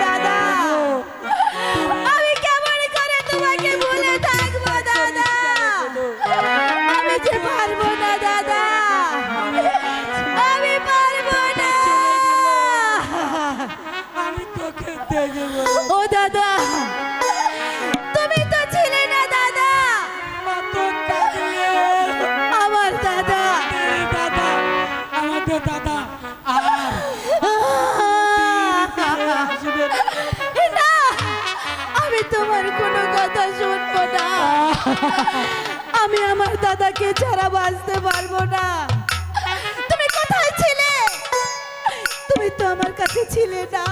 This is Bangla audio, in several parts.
да, да. আমি আমার দাদাকে ছাড়া বাঁচতে পারব না। তুমি কোথায় ছিলে? তুমি তো আমার কাছে ছিলে না।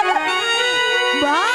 Bye.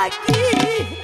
Aqui.